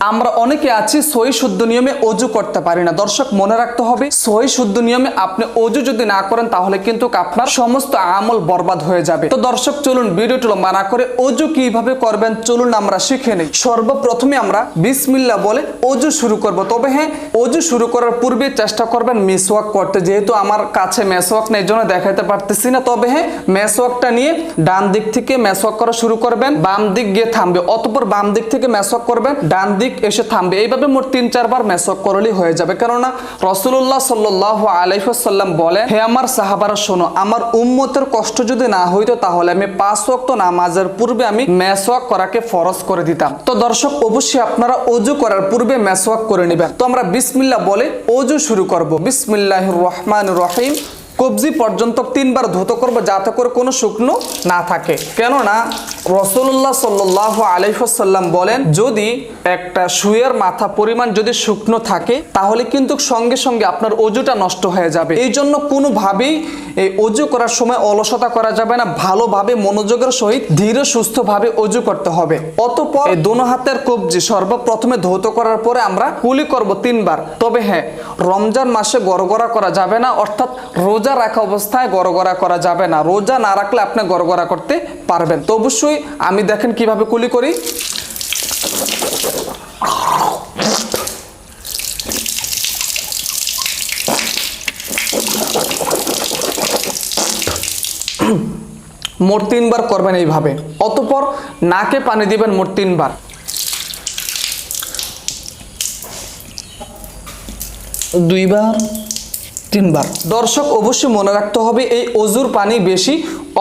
আমরা অনেকে আছি সহি শুদ্ধ নিয়মে অজু করতে পারি না। দর্শক, মনে রাখতে হবে, সহি শুদ্ধ নিয়মে আপনি অজু যদি না করেন, তাহলে কিন্তু আপনার সমস্ত আমল বরবাদ হয়ে যাবে। তো দর্শক, চলুন ভিডিওটি মানা করে অজু কীভাবে করবেন, চলুন আমরা শিখে নেই। সর্বপ্রথমে আমরা বিসমিল্লা বলে অজু শুরু করব। তবে হ্যাঁ অজু শুরু করার পূর্বে চেষ্টা করবেন মেসওয়াক করতে। যেহেতু আমার কাছে মেসওয়াক নেই জন্য দেখাতে পারতেছি না। তবে হ্যাঁ মেসওয়াকটা নিয়ে ডান দিক থেকে মেসওয়াক করা শুরু করবেন। বাম দিক গিয়ে থামবে। অতপর বাম দিক থেকে মেসওয়াক করবেন, ডান দিক এসে থামবে। এইভাবে মোট তিন চারবার মেসওয়াক করলেই হয়ে যাবে। কেননা রসুল্লাহ সাল্লাহ আলাইসাল্লাম বলে হে আমার সাহাবারা, শোনো, আমার উম্মতের কষ্ট যদি না হইতো তাহলে আমি পাঁচ ওয়াক্ত নামাজের পূর্বে আমি মেসওয়াক করাকে ফরজ করে দিতাম। তো দর্শক, অবশ্যই আপনারা অজু করার পূর্বে মেসওয়াক করে নেবেন। তো আমরা বিসমিল্লা বলে অজু শুরু করব। বিসমিল্লাহ রহমান রহিম। কবজি পর্যন্ত তিনবার ধুত করব যাতে করে কোনো শুকনো না থাকে। কেননা রসুল্লাহ সাল্লাহ আলহাসাল্লাম বলেন, যদি একটা শুয়ের মাথা পরিমাণ যদি শুকনো থাকে, তাহলে কিন্তু সঙ্গে সঙ্গে আপনার অজুটা নষ্ট হয়ে যাবে। এই জন্য কোনোভাবেই এই অজু করার সময় অলসতা করা যাবে না, ভালোভাবে মনোযোগের সহিত ধীরে সুস্থভাবে অজু করতে হবে। অতপর দোনো হাতের কবজি সর্বপ্রথমে ধৌত করার পরে আমরা কুলি করব তিনবার। তবে হ্যাঁ রমজান মাসে গড়গড়া করা যাবে না, অর্থাৎ রোজা রাখা অবস্থায় গড়গড়া করা যাবে না। রোজা না রাখলে আপনি গড়গড়া করতে পারবেন। তো অবশ্যই আমি দেখেন কীভাবে কুলি করি। মোট তিনবার করবেন এইভাবে। অতপর নাকে পানি দিবেন মোট তিনবার। দুইবার তিনবার। দর্শক অবশ্যই মনে রাখতে হবে, এই অজুর পানি বেশি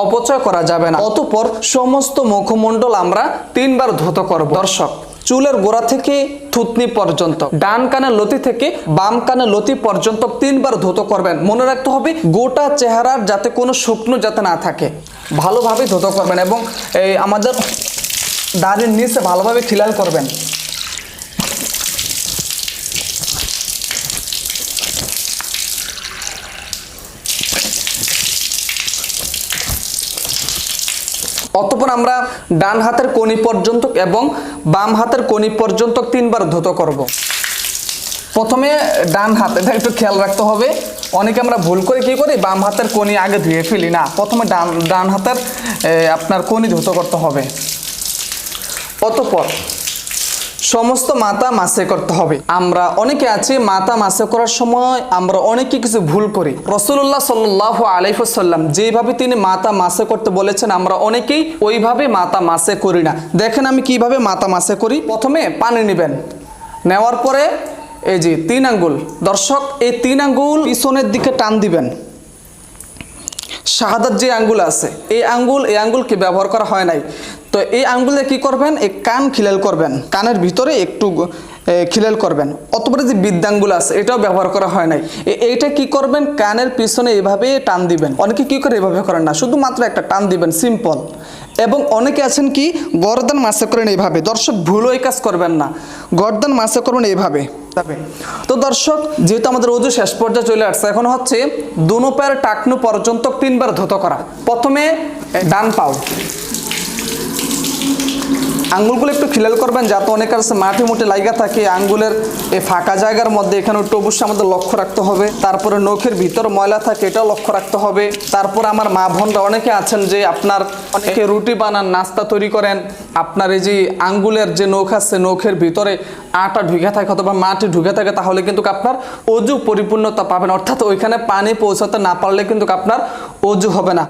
অপচয় করা যাবে না। অতপর সমস্ত মুখমণ্ডল আমরা তিনবার ধুত করব। দর্শক, চুলের গোড়া থেকে থুতনি পর্যন্ত, ডান কানের লতি থেকে বাম কানের লতি পর্যন্ত তিনবার ধুত করবেন। মনে রাখতে হবে, গোটা চেহারার যাতে কোনো শুকনো যাতে না থাকে। ভালোভাবে ধুত করবেন এবং এই আমাদের দাড়ির নিচে ভালোভাবে খিলাল করবেন। অতপর আমরা ডান হাতের কোনি পর্যন্ত এবং বাম হাতের কোনি পর্যন্ত তিনবার ধুত করব। প্রথমে ডান হাত, এটা একটু খেয়াল রাখতে হবে। অনেকে আমরা ভুল করে কি করি? বাম হাতের কোনি আগে ধুয়ে ফেলি, না। প্রথমে ডান ডান হাতের আপনার কোনি ধুত করতে হবে। অতপর সমস্ত মাথা মাসে করতে হবে। আমরা অনেকে আছি মাথা মাসে করার সময় আমরা অনেকে কিছু ভুল করি। রসুল্লাহ সাল্লাহ আলাইফুসাল্লাম যেভাবে তিনি মাথা মাসে করতে বলেছেন, আমরা অনেকেই ওইভাবে মাথা মাসে করি না। দেখেন আমি কীভাবে মাথা মাসে করি। প্রথমে পানি নেবেন। নেওয়ার পরে এই যে তিন আঙ্গুল। দর্শক, এই তিন আঙ্গুল পিছনের দিকে টান দিবেন। শাহাদাত যে আঙ্গুল আছে, এই আঙ্গুল, এই আঙ্গুলকে ব্যবহার করা হয় নাই। তো এই আঙ্গুলে কি করবেন? এই কান খিলাল করবেন। কানের ভিতরে একটু খিলাল করবেন। অতপরে যে বৃদ্ধাঙ্গুল আছে, এটাও ব্যবহার করা হয় নাই। এইটা কি করবেন? কানের পিছনে এভাবে টান দিবেন। অনেকে কি করে এভাবে করেন না? শুধুমাত্র একটা টান দিবেন, সিম্পল। এবং অনেকে আছেন কি, গরদান মাসে করেন এইভাবে। দর্শক, ভুলও এই কাজ করবেন না। গরদান মাসে করবেন এইভাবে। তবে তো দর্শক, যেহেতু আমাদের ওজু শেষ পর্যায়ে চলে আসছে, এখন হচ্ছে দুনো পায়ের টাকনু পর্যন্ত তিনবার ধুত করা। প্রথমে ডান পাও। আঙ্গুলগুলো একটু খিলাল করবেন, যাতে অনেকের কাছে মাটি মুটে লাইগা থাকে। আঙ্গুলের এই ফাঁকা জায়গার মধ্যে এখানে একটু অবশ্যই আমাদের লক্ষ্য রাখতে হবে। তারপরে নখের ভিতর ময়লা থাকে, এটাও লক্ষ্য রাখতে হবে। তারপর আমার মা বোনরা অনেকে আছেন যে আপনার অনেকে রুটি বানান, নাস্তা তৈরি করেন। আপনার এই যে আঙ্গুলের যে নখ আছে, নখের ভিতরে আটা ঢুকে থাকে অথবা মাটি ঢুকে থাকে, তাহলে কিন্তু আপনার অজু পরিপূর্ণতা পাবেন। অর্থাৎ ওইখানে পানি পৌঁছাতে না পারলে কিন্তু আপনার অজু হবে না।